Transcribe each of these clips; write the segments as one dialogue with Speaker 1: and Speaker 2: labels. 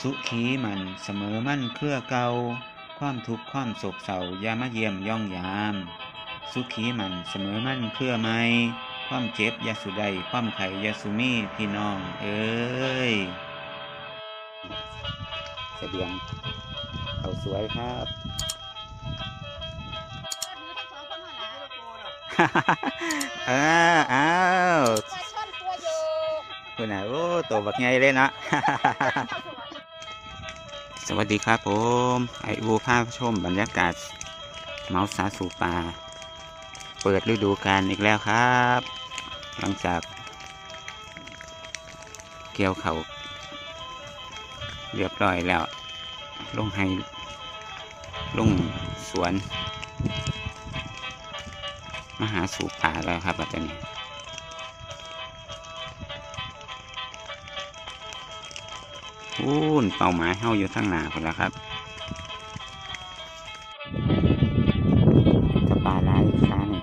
Speaker 1: สุขีมันเสมอมั่นเครือเก่าความทุกข์ความโศกเศร้าอย่ามาเยี่ยมย่องยาม สุขีมันเสมอมั่นเครือไม่ความเจ็บอยาสุใดความไข่อยาสุมีพี่น้อง เอ้ยเสบียงเขาสวยครับอ้าวอ้าว
Speaker 2: ปลาช่อนตัวอยู่
Speaker 1: คุณน่ะโอ้ตัวบักใหญ่เลยเนาะ สวัสดีครับผม ไออูภาพชมบรรยากาศ เมาส์สาสูป่า เปิดฤดูกาลอีกแล้วครับ หลังจาก เกี่ยวเขาเรียบร้อยแล้ว ลงให้ลงสวน มหาสูป่าแล้วครับอาจารย์ พูนเป้าหมายเฮาอยู่ทั้งหนาคนละครับจะปลาร้ายค้านี่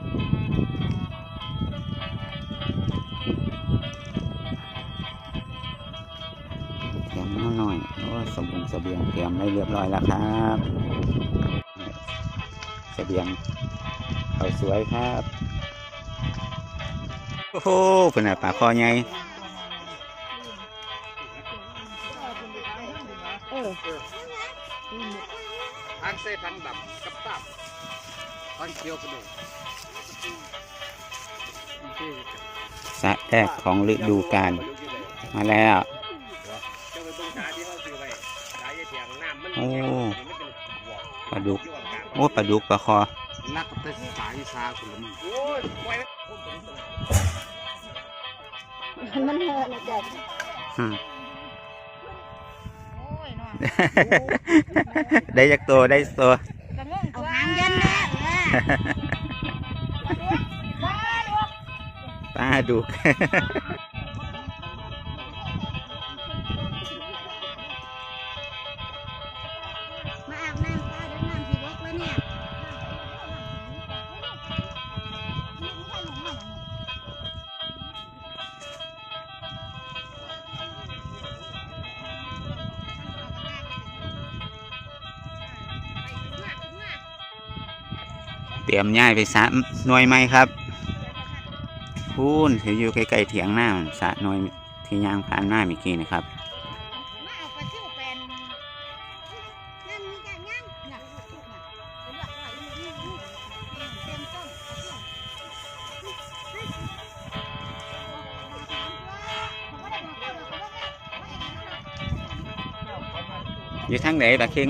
Speaker 1: เตรียมน้หน่อยโอ้สมบูรณ์เสบียงเตรียมไว้เรียบร้อยแล้วครับเสบียงเขาสวยครับ โอ้โหเป็นไงปลาคอใหญ่
Speaker 3: พันเซพันดำกับตับพันเขียวกระดูก
Speaker 1: สระแรกของฤดูกาลมาแล้ว
Speaker 3: เจ้าไปเบิ่งขาที่เขาซื้อไว้ขายยายเถียงน้ำมัน
Speaker 1: โอ้
Speaker 3: มันเป็นบวก
Speaker 1: ปลาดุก
Speaker 3: ที่ว่ากลาง
Speaker 1: โอ้ปลาดุกปลาคอ
Speaker 3: นักกับแต่สายซาคุณละมึงโอ้ยไว้แล้วโอ้ยผมเป็น
Speaker 2: มันเหอะนะจ๊ะ
Speaker 1: ได้ยักตัวได้ตัว
Speaker 2: กระงงเอาหางยันแน่ปลาดุก เต
Speaker 1: รียมย่ายไปสระหน่วยไหมครับพูนถืออยู่ใกล้ๆเถียงหน้าสระหน่วยที่ย่างผ่านหน้าเมื่อกี้นะครับ
Speaker 2: อย่างเนี่ยทุกๆน่ะเป็นแบบว่าอีนี่นี่นี่เต็มต้นเอาสิ
Speaker 1: อยู่ทางไหนปลาเค็ง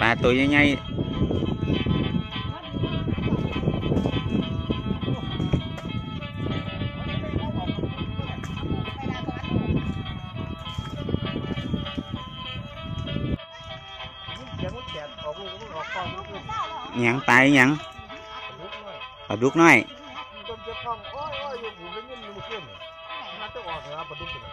Speaker 1: ปลาตัวใหญ่ๆ หยังปลาหยังปลาดุกน้อย
Speaker 3: ต้นเจ้าข้องโอ้ยโอ้ยอยู่หูได้ยินอยู่เมื่อคืนน่าจะออกนะปลาดุกเลย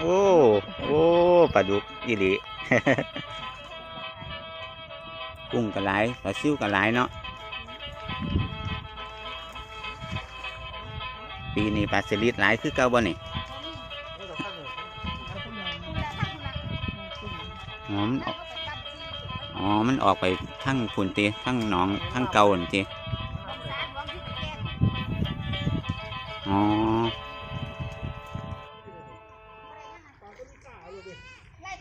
Speaker 1: โอ้โอ้ปลาดุกอีหลีกุ้งกระไรปลาซิวกระไรเนาะปีนี้ปลาสลิดหลายคือเก่าบ่นี่ อ๋อมันออกอ๋อ มันออกไปทั้งฝุ่นตีทั้งหนองทั้งเกาน่นตีอ๋อ
Speaker 2: ไล่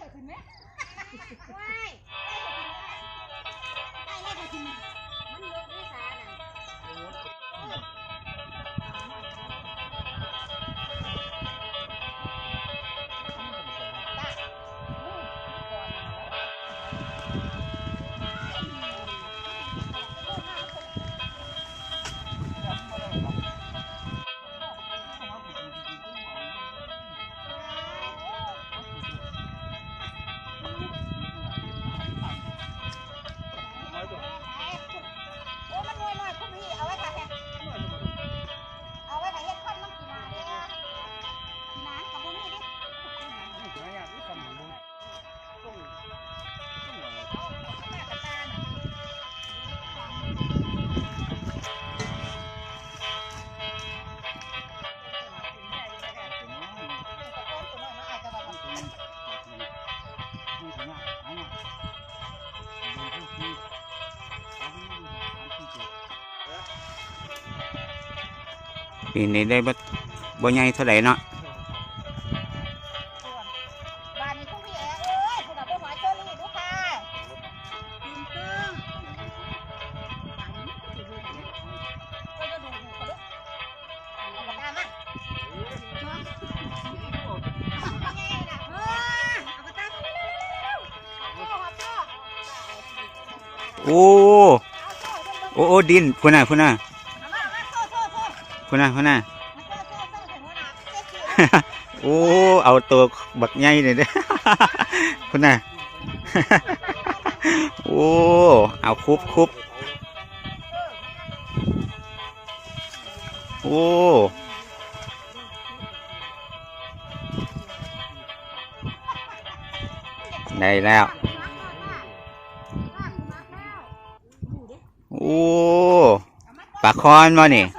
Speaker 1: ปีนี้ได้บ่บ่ใหญ่เท่าไหร่เนาะ
Speaker 2: บ้านนี้คุณพี่แอ๋เอ้ยคุณเอาไปหอยเชอรี่ดูค่ะกินเครื่องก็จะดูดูเขาดูเอาปากกามาน้องเอาไงล่ะเออเอาปากกามาเร็วๆๆๆโอ้โหพ่อ
Speaker 1: โอ้
Speaker 2: เอาโซ่เบิ่งๆ
Speaker 1: โอ้โอ้ดินพุ่นน่ะพุ่นน่ะ
Speaker 2: ซ่
Speaker 1: พุ่นน่ะพุ่นน่ะ
Speaker 2: มาโซ่โซ่โซ่ถึงหัวหน้าเจ๊กี้
Speaker 1: โอ้เอาตัวบักใหญ่เลยเด้อพุ่นน่ะโอ้เอาคุบคุบโอ้ได้แล้ว โอ้ปลาคอนมานี่
Speaker 2: โ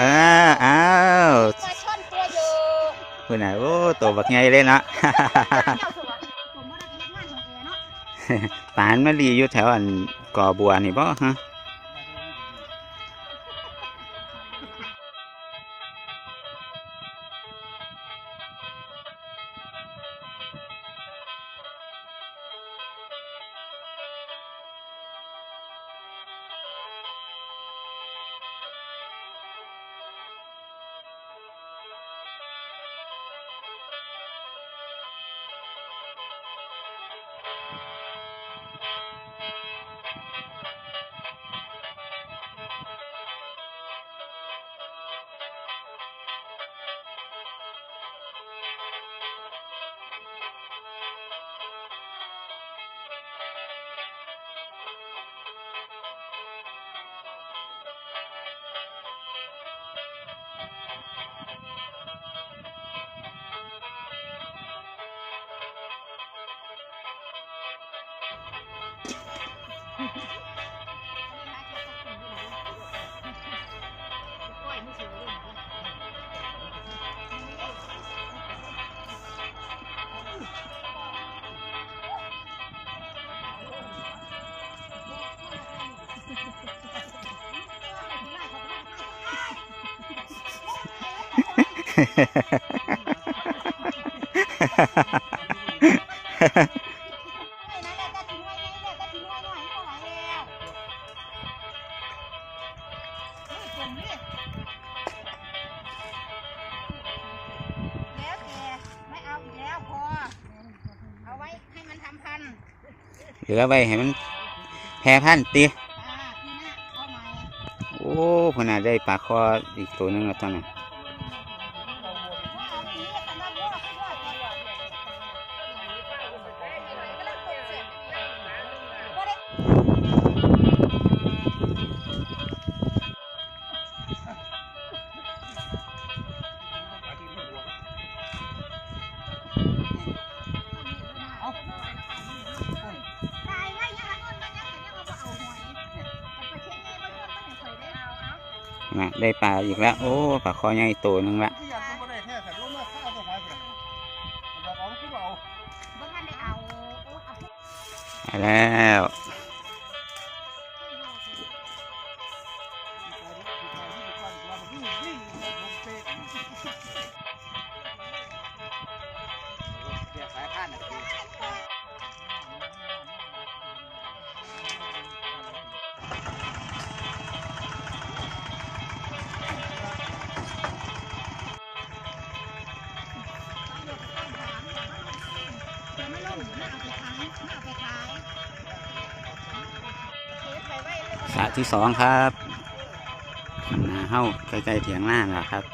Speaker 2: อ้าวอ้า
Speaker 1: ว
Speaker 2: ปลาช่อนตัวอยู่
Speaker 1: คุณน่ะโอ้ตัวบักใหญ่เลยเนาะ
Speaker 2: เจ้าสัวผมว่าได้เป็นงานของแอเนาะ
Speaker 1: ปานมาลีอยู่แถวอันก่อบัวนี่บ่ฮะ
Speaker 2: เนี่ยจะทิ้งไว้หน่อยไม่ไหวแล้วนี่กลุ่มนี่แล้วแต่ไม่เอาอีกแล้วพอเอาไว้ให้มันทำพันธุ์
Speaker 1: เหลือไว้ให้มันแพร่พันธุ์ติ
Speaker 2: อ่าพี่หน้าเอาใหม่
Speaker 1: โอ้พุ่นน่ะได้ปลาคออีกตัวหนึงแล้วตอนนั้น
Speaker 2: นะได้
Speaker 1: ปลาอีกแล้ว โอ้ปลาคอใหญ่ตัวหนึงละ
Speaker 3: ที่อยากจะมาได้แล้ว
Speaker 1: ระที่สองครับหนาเฮ้าใกล้ๆเถียงหน้าแล้วครับ